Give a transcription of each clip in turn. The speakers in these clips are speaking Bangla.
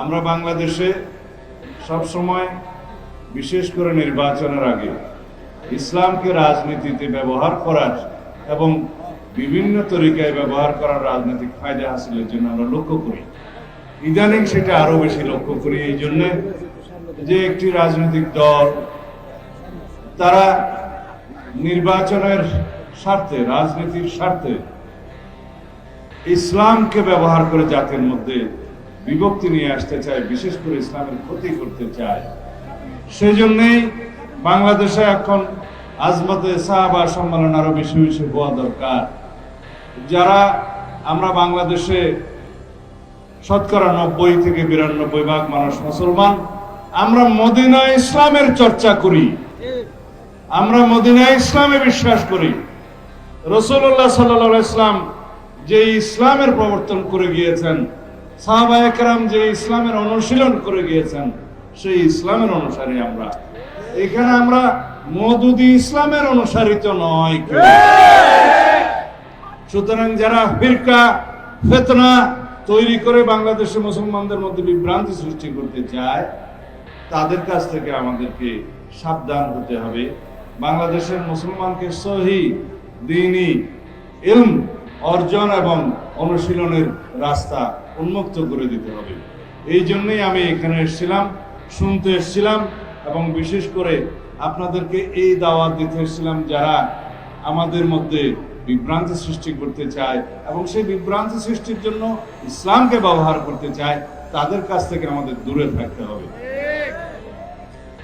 আমরা বাংলাদেশে সবসময় বিশেষ করে নির্বাচনের আগে, ইসলামকে রাজনীতিতে ব্যবহার করার এবং বিভিন্ন তরিকায় ব্যবহার করার রাজনৈতিক ফায়দা হাসিলের জন্য আমরা লক্ষ্য করি। ইদানিং সেটা আরও বেশি লক্ষ্য করি এই জন্যে যে একটি রাজনৈতিক দল, তারা নির্বাচনের স্বার্থে, রাজনীতির স্বার্থে ইসলামকে ব্যবহার করে জাতির মধ্যে বিভক্তি নিয়ে আসতে চায়, বিশেষ করে ইসলামের ক্ষতি করতে চায়। সেজন্যই বাংলাদেশে এখন আজমতে সাহাবা সম্মেলন আরও বেশি বেশি হওয়া দরকার। যারা আমরা বাংলাদেশে শতকরা নব্বই থেকে বিরানব্বই ভাগ মানুষ মুসলমান, আমরা মদিনা ইসলামের চর্চা করি। আমরা মদিনা ইসলামে বিশ্বাস করি। রসুল্লাহ সাল্লাহ ইসলাম যে ইসলামের প্রবর্তন করে গিয়েছেন সাহাবা একরাম যে ইসলামের অনুশীলন করে গিয়েছেন, সেই ইসলামের অনুসারী আমরা। এখানে আমরা মদুদি ইসলামের অনুসারিত নয় সুতরাং যারা ফিরকা, ফেতনা তৈরি করে বাংলাদেশের মুসলমানদের মধ্যে বিভ্রান্তি সৃষ্টি করতে চায়, তাদের কাছ থেকে আমাদেরকে সাবধান হতে হবে। বাংলাদেশের মুসলমানকে সহি দিনই ইলম অর্জন এবং অনুশীলনের রাস্তা উন্মুক্ত করে দিতে হবে। এই জন্যই আমি এখানে এসেছিলাম, শুনতে এসেছিলাম এবং বিশেষ করে আপনাদেরকে এই দাওয়াত দিতে এসেছিলাম যারা আমাদের মধ্যে বিভ্রান্তি সৃষ্টি করতে চায় এবং সেই বিভ্রান্তি সৃষ্টির জন্য ইসলামকে ব্যবহার করতে চায়, তাদের কাছ থেকে আমাদের দূরে থাকতে হবে।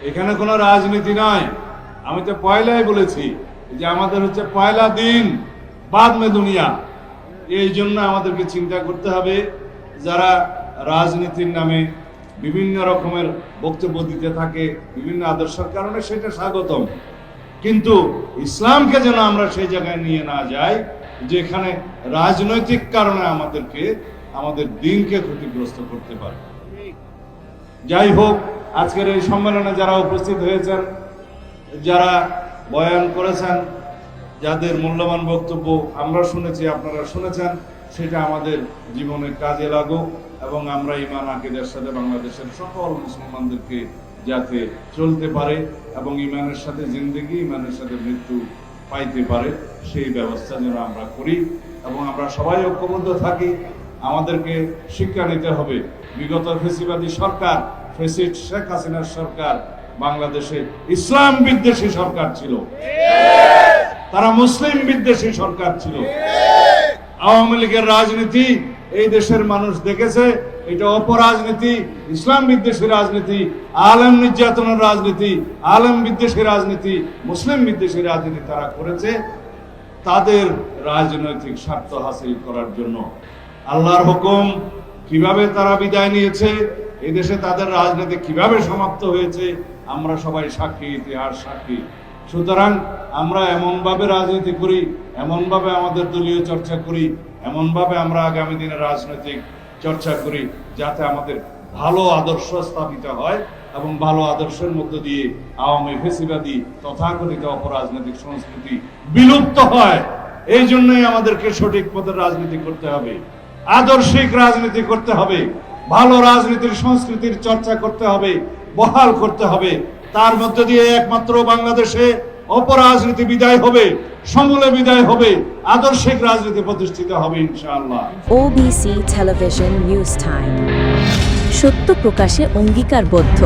এখানে কোনো রাজনীতি নয় আমি তো পয়লাই বলেছি যে আমাদের হচ্ছে পয়লা দিন, বাদ মে দুনিয়া। এই জন্য আমাদেরকে চিন্তা করতে হবে যারা রাজনীতির নামে বিভিন্ন রকমের বক্তব্য দিতে থাকে, বিভিন্ন আদর্শের কারণে সেটা স্বাগতম। কিন্তু ইসলামকে যেন আমরা সেই জায়গায় নিয়ে না যাই, যেখানে রাজনৈতিক কারণে আমাদেরকে, আমাদের দিনকে ক্ষতিগ্রস্ত করতে পারে। যাই হোক, আজকের এই সম্মেলনে যারা উপস্থিত হয়েছেন, যারা বয়ান করেছেন, যাদের মূল্যবান বক্তব্য আমরা শুনেছি, আপনারা শুনেছেন সেটা আমাদের জীবনে কাজে লাগুক এবং আমরা ইমান আকিদের সাথে বাংলাদেশের সকল মুসলমানদেরকে যাতে চলতে পারে এবং ইমানের সাথে জিন্দগি ইমানের সাথে মৃত্যু পাইতে পারে, সেই ব্যবস্থা যেন আমরা করি এবং আমরা সবাই ঐক্যবদ্ধ থাকি। আমাদেরকে শিক্ষা নিতে হবে। বিগত ফেসিবাদী সরকার ফেসিড শেখ হাসিনার সরকার, বাংলাদেশে ইসলাম বিদ্বেষী সরকার ছিল। তারা মুসলিম বিদ্বেষী সরকার ছিল। আওয়ামী লীগের রাজনীতি এই দেশের মানুষ দেখেছে। এটা অপরাজনীতি, ইসলাম বিদ্বেষী রাজনীতি, আলম নির্যাতনের রাজনীতি, আলম বিদ্বেষী রাজনীতি, মুসলিম বিদ্বেষী রাজনীতি তারা করেছে। তাদের রাজনৈতিক স্বার্থ হাসিল করার জন্য আল্লাহর হুকুম কীভাবে তারা বিদায় নিয়েছে এই দেশে তাদের রাজনীতি কীভাবে সমাপ্ত হয়েছে, আমরা সবাই সাক্ষী, ইতিহাস সাক্ষী। সুতরাং আমরা এমনভাবে রাজনীতি করি, এমনভাবে আমাদের দলীয় চর্চা করি, এমনভাবে আমরা আগামী দিনে রাজনৈতিক চর্চা করি, যাতে আমাদের ভালো আদর্শ স্থাপিত হয় এবং ভালো আদর্শের মধ্য দিয়ে আওয়ামী ফেসিবাদী তথাকথিত অপরাজনৈতিক সংস্কৃতি বিলুপ্ত হয়। এই জন্যই আমাদেরকে সঠিক পথে রাজনীতি করতে হবে, আদর্শিক রাজনীতি করতে হবে, ভালো রাজনীতির সংস্কৃতির চর্চা করতে হবে, বহাল করতে হবে তার মধ্য দিয়ে একমাত্র বাংলাদেশে অপরাজনীতি বিদায় হবে, সমূলে বিদায় হবে, আদর্শিক রাজনীতি প্রতিষ্ঠিত হবে ইনশাআল্লাহ। ওবিসি টেলিভিশন নিউজ টাইম সত্য প্রকাশে অঙ্গীকারবদ্ধ।